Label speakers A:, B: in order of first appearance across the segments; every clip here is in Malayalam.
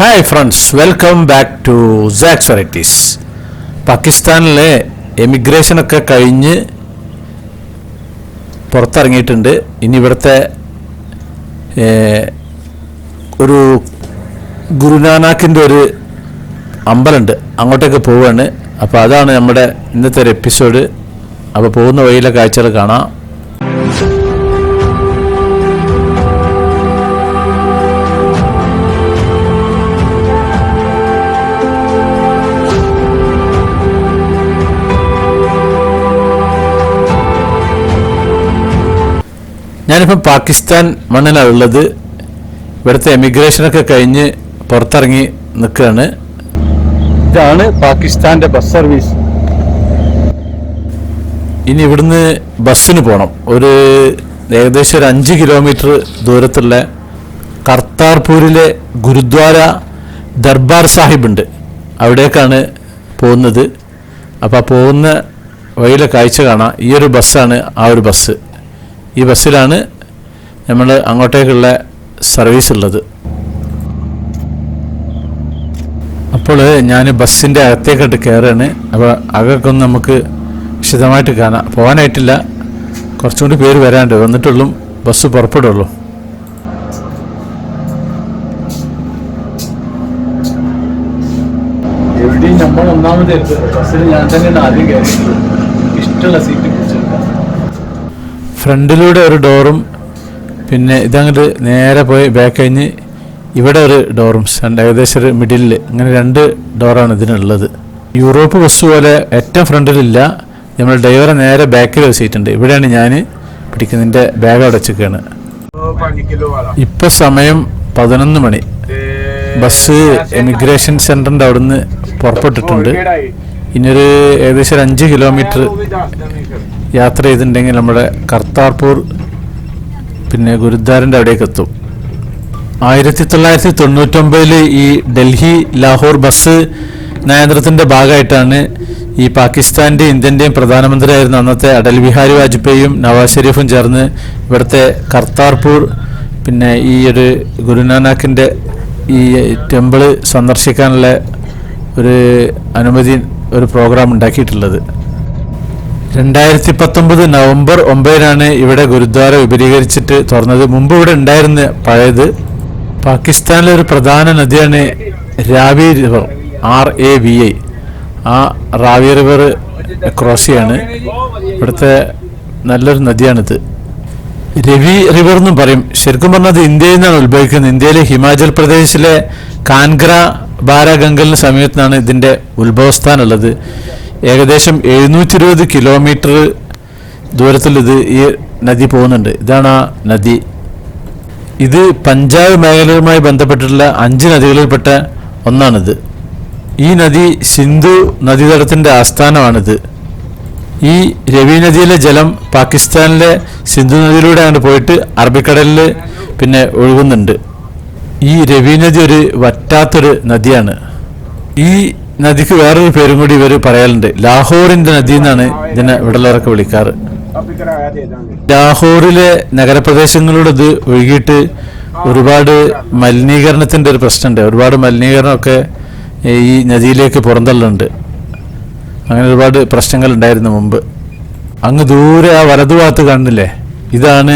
A: Hi friends welcome back to സാക്സ് varieties പാകിസ്ഥാനിലെ എമിഗ്രേഷനൊക്കെ കഴിഞ്ഞ് പുറത്തിറങ്ങിയിട്ടുണ്ട്. ഇനി ഇവിടുത്തെ ഒരു ഗുരുനാനാക്കിന്റെ ഒരു അമ്പലമുണ്ട്. അങ്ങോട്ടേക്ക് പോവുകയാണ് അപ്പോൾ അതാണ് നമ്മുടെ ഇന്നത്തെ ഒരു എപ്പിസോഡ് അപ്പോൾ പോകുന്ന വഴിയിലെ കാഴ്ചകൾ കാണാം. ഞാനിപ്പം പാകിസ്ഥാൻ മണ്ണിലാണ് ഉള്ളത്. ഇവിടുത്തെ എമിഗ്രേഷനൊക്കെ കഴിഞ്ഞ് പുറത്തിറങ്ങി നിൽക്കുകയാണ്. ഇതാണ് പാകിസ്ഥാന്റെ ബസ് സർവീസ് ഇനി ഇവിടുന്ന് ബസ്സിന് പോകണം ഒരു ഏകദേശം ഒരു അഞ്ച് കിലോമീറ്റർ ദൂരത്തുള്ള കർത്താർപൂരിലെ ഗുരുദ്വാര ദർബാർ സാഹിബ് ഉണ്ട്. അവിടേക്കാണ് പോകുന്നത്. അപ്പോൾ പോകുന്ന വഴിയിലെ കാഴ്ച കാണാം. ഈ ഒരു ബസ്സാണ് ആ ഒരു ബസ് ഈ ബസ്സിലാണ് നമ്മൾ അങ്ങോട്ടേക്കുള്ള സർവീസ് ഉള്ളത്. അപ്പോൾ ഞാൻ ബസ്സിന്റെ അകത്തേക്കിട്ട് കയറുകയാണ് അപ്പോൾ അകക്കൊന്നും നമുക്ക് വിശദമായിട്ട് കാണാം. പോകാനായിട്ടില്ല കുറച്ചും കൂടി പേര് വരാണ്ട്. വന്നിട്ടുള്ളൂ. ബസ് പുറപ്പെടുള്ളൂ. ഒന്നാമത് ബസ്സിൽ ഞാൻ തന്നെയാണ് ആദ്യം കയറിയിട്ടുള്ളത്. ഇഷ്ടമുള്ള സീറ്റ് ഫ്രണ്ടിലൂടെ ഒരു ഡോറും പിന്നെ ഇതങ്ങോട്ട് നേരെ പോയി ബാക്ക് കഴിഞ്ഞ് ഇവിടെ ഒരു ഡോറും രണ്ട് ഏകദേശം ഒരു മിഡിലിൽ ഇങ്ങനെ രണ്ട് ഡോറാണ് ഇതിനുള്ളത്. യൂറോപ്പ് ബസ് പോലെ ഏറ്റവും ഫ്രണ്ടിലില്ല. നമ്മൾ ഡ്രൈവറെ നേരെ ബാക്കിൽ വെച്ചിട്ടുണ്ട്. ഇവിടെയാണ് ഞാൻ പിടിക്കുന്നതിന്റെ ബാഗ് അവിടെ വെച്ചിരിക്കുകയാണ് ഇപ്പം സമയം പതിനൊന്ന് മണി. ബസ് എമിഗ്രേഷൻ സെന്ററിന്റെ അവിടുന്ന് പുറപ്പെട്ടിട്ടുണ്ട്. ഇനിയൊരു ഏകദേശം ഒരു അഞ്ച് കിലോമീറ്റർ യാത്ര ചെയ്തിട്ടുണ്ടെങ്കിൽ നമ്മുടെ കർത്താർപൂർ പിന്നെ ഗുരുദ്വാരന്റെ അവിടേക്ക് എത്തും. ആയിരത്തി തൊള്ളായിരത്തി തൊണ്ണൂറ്റൊമ്പതിൽ ഈ ഡൽഹി ലാഹോർ ബസ് നയന്ത്രത്തിന്റെ ഭാഗമായിട്ടാണ് ഈ പാകിസ്ഥാന്റെയും ഇന്ത്യന്റെയും പ്രധാനമന്ത്രിയായിരുന്ന അന്നത്തെ അടൽ ബിഹാരി വാജ്പേയിയും നവാസ് ഷെരീഫും ചേർന്ന് ഇവിടുത്തെ കർത്താർപൂർ പിന്നെ ഈ ഒരു ഗുരുനാനാക്കിന്റെ ഈ ടെമ്പിൾ സന്ദർശിക്കാനുള്ള ഒരു അനുമതി ഒരു പ്രോഗ്രാം ഉണ്ടാക്കിയിട്ടുള്ളത്. രണ്ടായിരത്തി പത്തൊമ്പത് നവംബർ ഒമ്പതിനാണ് ഇവിടെ ഗുരുദ്വാര വിപുലീകരിച്ചിട്ട് തുറന്നത്. മുമ്പ് ഇവിടെ ഉണ്ടായിരുന്ന പഴയത് പാകിസ്ഥാനിലെ ഒരു പ്രധാന നദിയാണ് Ravi river R A V I ആ റാവി റിവർ ക്രോസ് ചെയ്യാണ്. ഇവിടുത്തെ നല്ലൊരു നദിയാണിത്. രവി റിവർ എന്നും പറയും. ശരിക്കും പറഞ്ഞാൽ അത് ഇന്ത്യയിൽ നിന്നാണ് ഉത്ഭവിക്കുന്നത്. ഇന്ത്യയിലെ ഹിമാചൽ പ്രദേശിലെ കാൻഗ്ര ബാരാഗംഗലിന് സമീപത്താണ് ഇതിന്റെ ഉത്ഭവസ്ഥാനുള്ളത് ഏകദേശം എഴുന്നൂറ്റി ഇരുപത് കിലോമീറ്റർ ദൂരത്തിൽ ഇത് ഈ നദി പോകുന്നുണ്ട്. ഇതാണ് ആ നദി. ഇത് പഞ്ചാബ് മേഖലയുമായി ബന്ധപ്പെട്ടിട്ടുള്ള അഞ്ച് നദികളിൽപ്പെട്ട ഒന്നാണിത്. ഈ നദി സിന്ധു നദീതടത്തിന്റെ ആസ്ഥാനമാണിത്. ഈ രവി നദിയിലെ ജലം പാകിസ്ഥാനിലെ സിന്ധു നദിയിലൂടെ അങ്ങോട്ട് പോയിട്ട് അറബിക്കടലിൽ പിന്നെ ഒഴുകുന്നുണ്ട്. ഈ രവി നദി ഒരു വറ്റാത്തൊരു നദിയാണ്. ഈ നദിക്ക് വേറൊരു പേരും കൂടി ഇവർ പറയാറുണ്ട്. ലാഹോറിന്റെ നദി എന്നാണ് ഇതിനെ ഇവിടെയുള്ളവരൊക്കെ വിളിക്കാറ്. ലാഹോറിലെ നഗരപ്രദേശങ്ങളിലൂടെ ഇത് ഒഴുകിയിട്ട് ഒരുപാട് മലിനീകരണത്തിന്റെ ഒരു പ്രശ്നമുണ്ട്. ഒരുപാട് മലിനീകരണമൊക്കെ ഈ നദിയിലേക്ക് പുറന്തള്ളുണ്ട് അങ്ങനെ ഒരുപാട് പ്രശ്നങ്ങൾ ഉണ്ടായിരുന്നു മുമ്പ്. അങ്ങ് ദൂരെ ആ വലതു ഭാഗത്ത് കാണുന്നില്ലേ? ഇതാണ്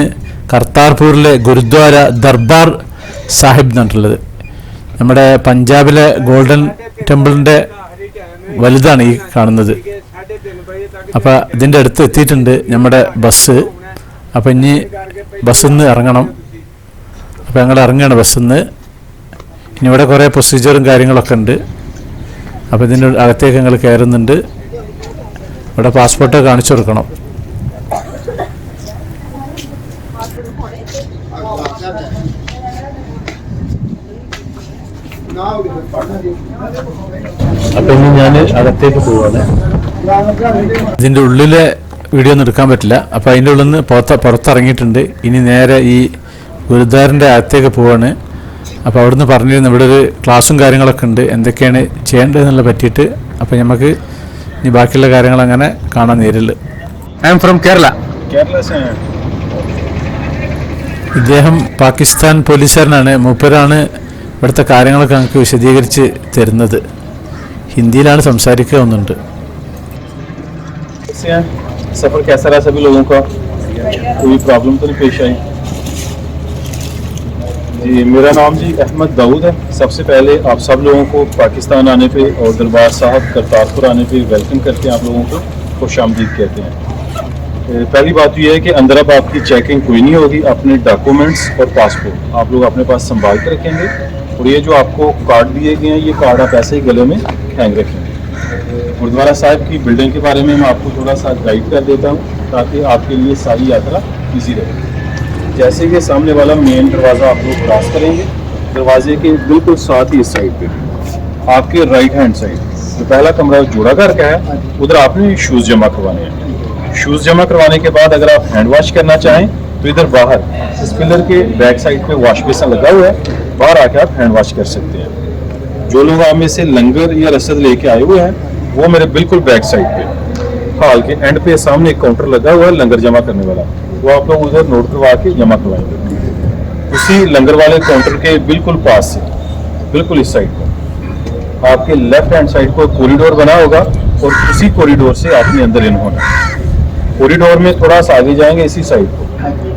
A: കർത്താർപൂരിലെ ഗുരുദ്വാര ദർബാർ സാഹിബ് എന്നിട്ടുള്ളത് നമ്മുടെ പഞ്ചാബിലെ ഗോൾഡൻ ടെമ്പിളിന്റെ വലുതാണ് ഈ കാണുന്നത്. അപ്പോൾ ഇതിന്റെ അടുത്ത് എത്തിയിട്ടുണ്ട് നമ്മുടെ ബസ്. അപ്പോൾ ഇനി ബസ്സിൽ നിന്ന് ഇറങ്ങണം. അപ്പോൾ ഞങ്ങൾ ഇറങ്ങുകയാണ് ബസ്സിൽ നിന്ന് ഇനി ഇവിടെ കുറേ പ്രൊസീജിയറും കാര്യങ്ങളൊക്കെ ഉണ്ട്. അപ്പോൾ ഇതിന്റെ അകത്തേക്ക് ഞങ്ങൾ കയറുന്നുണ്ട് ഇവിടെ പാസ്പോർട്ട് കാണിച്ചു കൊടുക്കണം. അപ്പൊ ഇനി ഞാൻ അകത്തേക്ക് പോവാണ്. ഇതിന്റെ ഉള്ളിലെ വീഡിയോ ഒന്നും എടുക്കാൻ പറ്റില്ല. അപ്പൊ അതിന്റെ ഉള്ളിൽ നിന്ന് പുറത്ത് പുറത്തിറങ്ങിയിട്ടുണ്ട്. ഇനി നേരെ ഈ ഗുരുദ്വാരന്റെ അകത്തേക്ക് പോവാണ്. അപ്പോൾ അവിടുന്ന് പറഞ്ഞിരുന്നു ഇവിടെ ഒരു ക്ലാസ്സും കാര്യങ്ങളൊക്കെ ഉണ്ട്. എന്തൊക്കെയാണ് ചെയ്യേണ്ടതെന്നുള്ള പറ്റിയിട്ട്. അപ്പോൾ നമുക്ക് ഇനി ബാക്കിയുള്ള കാര്യങ്ങൾ അങ്ങനെ കാണാൻ നേരില്ല ഐ എം ഫ്രം കേരള ഇദ്ദേഹം പാകിസ്ഥാൻ പോലീസുകാരനാണ്. മൂപ്പരാണ് ഇവിടുത്തെ കാര്യങ്ങളൊക്കെ ഞങ്ങൾക്ക് വിശദീകരിച്ച് തരുന്നത് ഹിന്ദിയിലാണ് സംസാരിക്കുക ഒന്നുണ്ട്
B: कैसे हैं सफ़र कैसा रहा सभी लोगों का कोई प्रॉब्लम तो नहीं पेश आई जी मेरा नाम जी अहमद दाऊद है सबसे पहले आप सब लोगों को पाकिस्तान आने पे और दरबार साहब करतारपुर आने पे वेलकम करते हैं आप लोगों को खुश आमदीद कहते हैं ए, पहली बात तो ये है कि अंदर अब आपकी चेकिंग कोई नहीं होगी अपने डॉक्यूमेंट्स और पासपोर्ट आप लोग अपने पास संभाल के रखेंगे और ये जो आपको कार्ड दिए गए हैं, ये कार्ड आप ऐसे ही गले में हैंग रखेंगे गुरुद्वारा साहब की बिल्डिंग के बारे में मैं आपको थोड़ा सा गाइड कर देता हूँ, ताकि आपके लिए सारी यात्रा इजी रहे। जैसे कि सामने वाला मेन दरवाज़ा आप लोग क्रॉस करेंगे, दरवाजे के बिल्कुल साथ ही इस साइड पे। आपके राइट हैंड साइड जो पहला कमरा जोड़ा घर का है, उधर आपने शूज़ जमा करवाने हैं। शूज़ जमा करवाने के बाद अगर आप हैंड वॉश करना चाहें तो इधर बाहर, इस पिलर के बैक साइड पे वॉश बेसन लगा हुआ है। बाहर आके आप हैंड वॉश कर सकते हैं। जो लोग आप में से लंगर या रसद लेके आए हुए हैं, वो मेरे बिल्कुल बैक साइड पे। हॉल के एंड पे सामने एक काउंटर लगा हुआ है, लंगर जमा करने वाला। वो आप लोग उधर नोट करवा के जमा करवाएँगे। उसी लंगर वाले काउंटर के बिल्कुल पास से, बिल्कुल इस साइड पर आपके लेफ़्ट हैंड साइड को कॉरिडोर बना होगा और उसी कॉरिडोर से आपने अंदर इन होना। कॉरिडोर में थोड़ा सा आगे जाएँगे, इसी साइड को।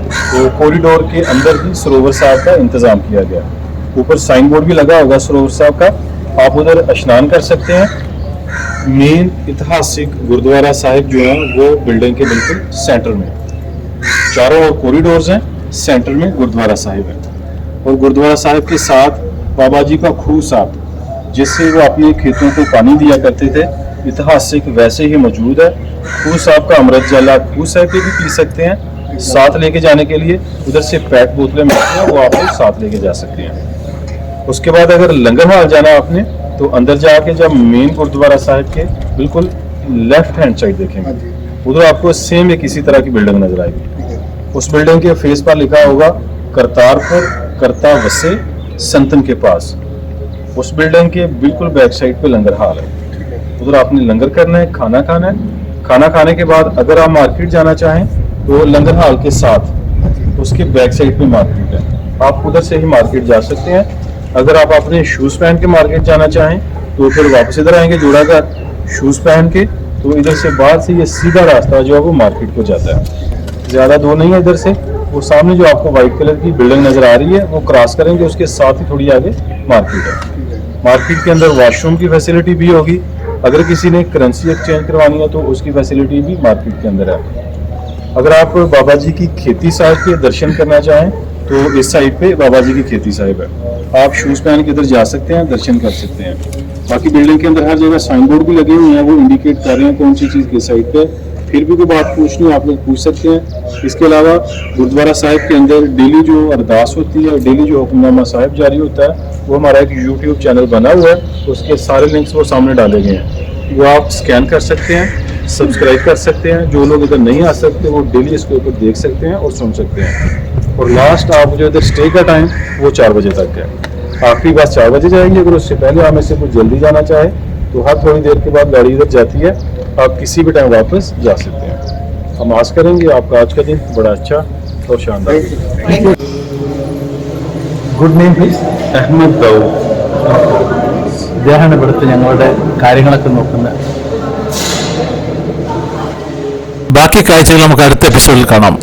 B: तो कॉरिडोर के अंदर ही सरोवर साहब का इंतज़ाम किया गया। ऊपर साइन बोर्ड भी लगा होगा सरोवर साहब का। आप उधर स्नान कर सकते हैं। मेन ऐतिहासिक गुरुद्वारा साहिब जो है, वो बिल्डिंग के बिल्कुल सेंटर में। चारों ओर कॉरिडोर्स हैं सेंटर में गुरुद्वारा साहिब है। और गुरुद्वारा साहिब के साथ बाबा जी का खूह साहब जिससे वो अपने खेतों को पानी दिया करते थे, ऐतिहासिक वैसे ही मौजूद है। खूह साहब का अमृत जल, खूह साहब के भी पी सकते हैं। साथ लेके जाने के लिए उधर से पैक बोतलें मिलती हैं वो आप लोग साथ लेके जा सकते हैं। उसके बाद अगर लंगर हाल जाना आपने तो अंदर जाके जब मेन गुरुद्वारा साहिब के बिल्कुल लेफ़्ट हैंड साइड देखेंगे उधर आपको सेम एक इसी तरह की बिल्डिंग नज़र आएगी। उस बिल्डिंग के फेस पर लिखा होगा करतारपुर करता वसे संतन के पास। उस बिल्डिंग के बिल्कुल बैक साइड पे लंगर हाल है। उधर आपने लंगर करना है खाना खाना है। खाना खाने के बाद अगर आप मार्केट जाना चाहें तो लंगर हाल के साथ उसके बैक साइड पे मार्केट है। आप उधर से ही मार्केट जा सकते हैं। अगर आप अपने शूज़ पहन के मार्केट जाना चाहें तो फिर वापस इधर आएँगे जोड़ाकर शूज़ पहन के। तो इधर से बाहर से ये सीधा रास्ता जो है वो मार्केट को जाता है। ज़्यादा दूर नहीं है इधर से। वो सामने जो आपको व्हाइट कलर की बिल्डिंग नज़र आ रही है, वो क्रॉस करेंगे, उसके साथ ही थोड़ी आगे मार्केट है। मार्केट के अंदर वॉशरूम की फैसिलिटी भी होगी। अगर किसी ने करेंसी एक्सचेंज करवानी है तो उसकी फैसिलिटी भी मार्केट के अंदर है। अगर आप बाबा जी की खेती साहिब के दर्शन करना चाहें तो इस साइड पे बाबा जी की खेती साहिब है। आप शूज़ पहन के इधर जा सकते हैं, दर्शन कर सकते हैं। बाकी बिल्डिंग के अंदर हर जगह साइन बोर्ड भी लगे हुए हैं, वो इंडिकेट कर रहे हैं कौन सी चीज़ किस साइड पे। फिर भी कोई बात पूछनी आप लोग पूछ सकते हैं। इसके अलावा गुरुद्वारा साहिब के अंदर डेली जो अरदास होती है डेली जो हुक्मनामा साहिब जारी होता है, वो हमारा एक यूट्यूब चैनल बना हुआ है। उसके सारे लिंक्स वो सामने डाले गए हैं। वो आप स्कैन कर सकते हैं। सब्सक्राइब कर सकते हैं जो लोग इधर नहीं आ सकते वो डेली इसके ऊपर देख सकते हैं और सुन सकते हैं और लास्ट आप जो इधर स्टे का टाइम वो चार बजे तक है आखिरी बस चार बजे जाएंगे अगर उससे पहले हमें से कुछ जल्दी जाना चाहे तो हर थोड़ी देर के बाद गाड़ी इधर जाती है आप किसी भी टाइम वापस जा सकते हैं हम आस करेंगे आपका आज का दिन बड़ा अच्छा और शानदार
A: good name please
B: Ahmad Dawood
A: ഇദ്ദേഹമാണ് ഇവിടുത്തെ ഞങ്ങളുടെ കാര്യങ്ങളൊക്കെ നോക്കുന്നത് ബാക്കി കാഴ്ചകൾ നമുക്ക് അടുത്ത എപ്പിസോഡിൽ കാണാം.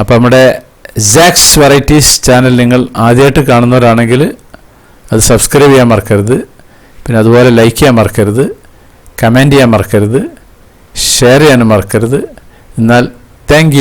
A: അപ്പോൾ നമ്മുടെ സാക്സ് വെറൈറ്റീസ് ചാനൽ നിങ്ങൾ ആദ്യമായിട്ട് കാണുന്നവരാണെങ്കിൽ അത് സബ്സ്ക്രൈബ് ചെയ്യാൻ മറക്കരുത്. പിന്നെ അതുപോലെ ലൈക്ക് ചെയ്യാൻ മറക്കരുത്. കമന്റ് ചെയ്യാൻ മറക്കരുത്. ഷെയർ ചെയ്യാനും മറക്കരുത്. എന്നാൽ താങ്ക്